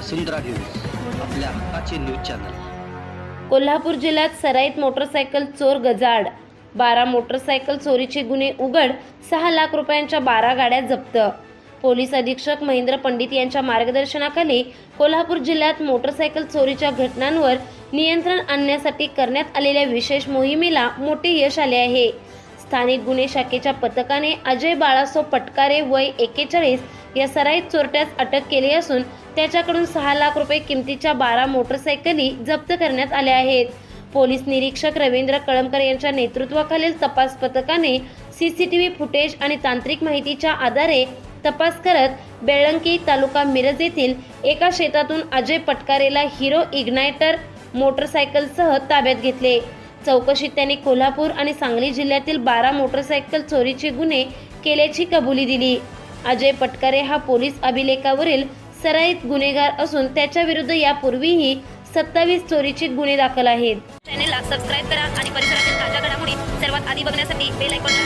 वसुंधरा news आपल्या हक्काचे news channel. Kolhapur जिल्ह्यात सराईत मोटरसायकल चोर गजाड बारा मोटरसायकल चोरीचे गुन्हे उघड सहा लाख रुपयांच्या बारा गाड्या जप्त. पोलीस अधीक्षक महेंद्र पंडित यांच्या मार्गदर्शनाखाली कोल्हापूर जिल्ह्यात मोटरसायकल चोरीच्या घटनांवर नियंत्रण आणण्यासाठी करण्यात आलेल्या विशेष मोहिमेला मोठे यश आले आहे. स्थानिक गुन्हे शाखेच्या पथकाने अजय बाळासो पटकारे वय एकेचाळीस या सराईत चोरट्यास अटक केली असून त्याच्याकडून सहा लाख रुपये किमतीच्या बारा मोटरसायकली जप्त करण्यात आल्या आहेत. पोलीस निरीक्षक रवींद्र कळमकर यांच्या नेतृत्वाखालील तपास पथकाने सीसीटीव्ही फुटेज आणि तांत्रिक माहितीच्या आधारे तपास करत बेळंकी तालुका मिरज येथील एका शेतातून अजय पटकारेला हिरो इग्नायटर मोटरसायकलसह ताब्यात घेतले. चौकशीत त्यांनी कोल्हापूर आणि सांगली जिल्ह्यातील बारा मोटरसायकल चोरीचे गुन्हे केल्याची कबुली दिली. अजय पटकारे हा पोलीस अभिलेखावरील सराईत गुन्हेगार असून त्याच्या विरुद्ध यापूर्वीही सत्तावीस चोरीचे गुन्हे दाखल आहेत. चॅनेलला सबस्क्राईब करा आणि परिसरातील ताज्या घडामोडी सर्वात आधी बघण्यासाठी बेल आयकॉनला